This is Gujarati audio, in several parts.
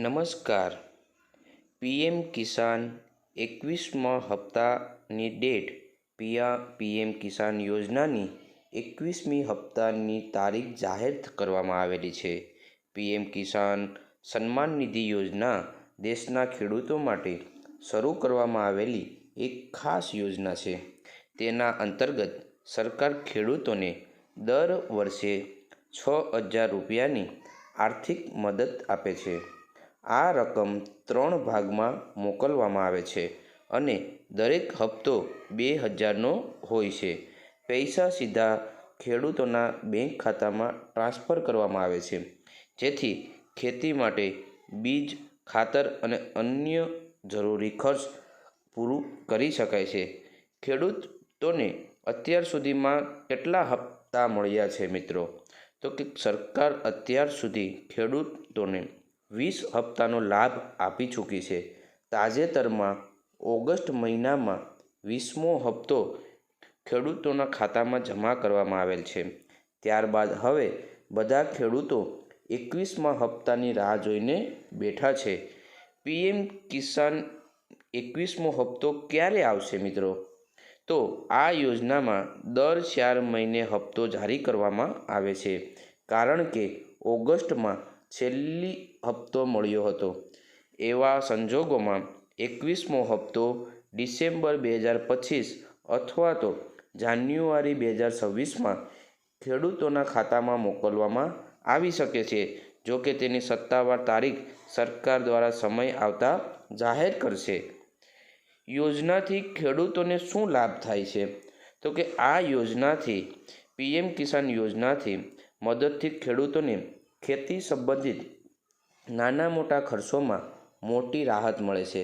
નમસ્કાર. પીએમ કિસાન એકવીસમાં હપ્તાની ડેટ પીઆ પીએમ કિસાન યોજનાની એકવીસમી હપ્તાની તારીખ જાહેર કરવામાં આવેલી છે. પીએમ કિસાન સન્માન નિધિ યોજના દેશના ખેડૂતો માટે શરૂ કરવામાં આવેલી એક ખાસ યોજના છે. તેના અંતર્ગત સરકાર ખેડૂતોને દર વર્ષે છ હજાર રૂપિયાની આર્થિક મદદ આપે છે. આ રકમ ત્રણ ભાગમાં મોકલવામાં આવે છે અને દરેક હપ્તો બે હજારનો હોય છે. પૈસા સીધા ખેડૂતોના બેંક ખાતામાં ટ્રાન્સફર કરવામાં આવે છે. જેથી ખેતી માટે બીજ, ખાતર અને અન્ય જરૂરી ખર્ચ પૂરું કરી શકાય છે. ખેડૂતોને અત્યાર સુધીમાં કેટલા હપ્તા મળ્યા છે મિત્રો? તો કે સરકાર અત્યાર સુધી ખેડૂતોને વીસ હપ્તાનો લાભ આપી ચૂકી છે. તાજેતરમાં ઓગસ્ટ મહિનામાં વીસમો હપ્તો ખેડૂતોના ખાતામાં જમા કરવામાં આવેલ છે. ત્યારબાદ હવે બધા ખેડૂતો એકવીસમાં હપ્તાની રાહ જોઈને બેઠા છે. પીએમ કિસાન એકવીસમો હપ્તો ક્યારે આવશે મિત્રો? તો આ યોજનામાં દર ચાર મહિને હપ્તો જારી કરવામાં આવે છે. કારણ કે ઓગસ્ટમાં છેલ્લી હપ્તો મળ્યો હતો. એવા સંજોગોમાં એકવીસમો હપ્તો ડિસેમ્બર બે હજાર પચીસ અથવા તો જાન્યુઆરી બે હજાર છવ્વીસમાં ખેડૂતોના ખાતામાં મોકલવામાં આવી શકે છે, જો કે તેની સત્તાવાર તારીખ સરકાર દ્વારા સમય આવતા જાહેર કરશે. યોજનાથી ખેડૂતોને શું લાભ થાય છે? તો કે આ યોજનાથી, પીએમ કિસાન યોજનાથી મદદથી ખેડૂતોને ખેતી સંબંધિત નાના મોટા ખર્ચોમાં મોટી રાહત મળે છે.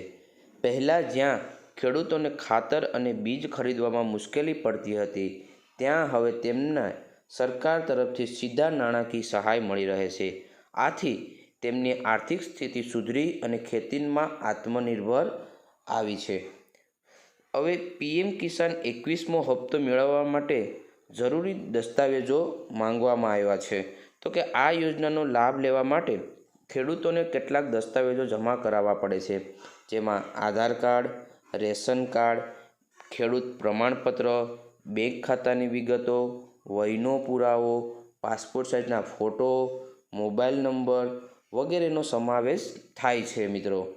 પહેલાં જ્યાં ખેડૂતોને ખાતર અને બીજ ખરીદવામાં મુશ્કેલી પડતી હતી, ત્યાં હવે તેમના સરકાર તરફથી સીધા નાણાકીય સહાય મળી રહે છે. આથી તેમની આર્થિક સ્થિતિ સુધરી અને ખેતીમાં આત્મનિર્ભર આવી છે. હવે પીએમ કિસાન એકવીસમો હપ્તો મેળવવા માટે જરૂરી દસ્તાવેજો માંગવામાં આવ્યા છે. તો કે આ યોજનાનો લાભ લેવા માટે ખેડૂતોને કેટલાક દસ્તાવેજો જમા કરાવવા પડે છે. જેમાં આધાર કાર્ડ, રેશન કાર્ડ, ખેડૂત પ્રમાણપત્ર, બેંક ખાતાની વિગતો, વયનો પુરાવો, પાસપોર્ટ સાઇઝના ફોટો, મોબાઈલ નંબર વગેરેનો સમાવેશ થાય છે મિત્રો.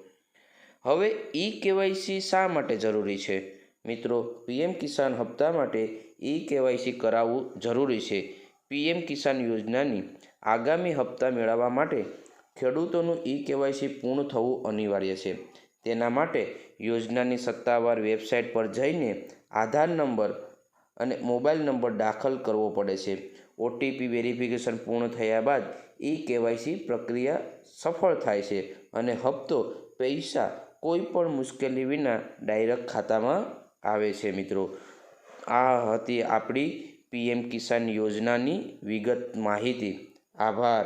હવે ઈ કેવાયસી શા માટે જરૂરી છે? મિત્રો, પીએમ કિસાન હપ્તા માટે ઈ કેવાયસી કરાવવું જરૂરી છે. પીએમ કિસાન યોજનાની આગામી હપ્તા મેળવવા માટે ખેડૂતોનું ઈ કેવાયસી પૂર્ણ થવું અનિવાર્ય છે. તેના માટે યોજનાની સત્તાવાર વેબસાઇટ પર જઈને આધાર નંબર અને મોબાઈલ નંબર દાખલ કરવો પડે છે. ઓટીપી વેરિફિકેશન પૂર્ણ થયા બાદ ઈ કેવાયસી પ્રક્રિયા સફળ થાય છે અને હપ્તો, પૈસા કોઈ પણ મુશ્કેલી વિના ડાયરેક્ટ ખાતામાં આવે છે મિત્રો. આ હતી આપણી પીએમ કિસાન યોજનાની વિગત માહિતી. આભાર.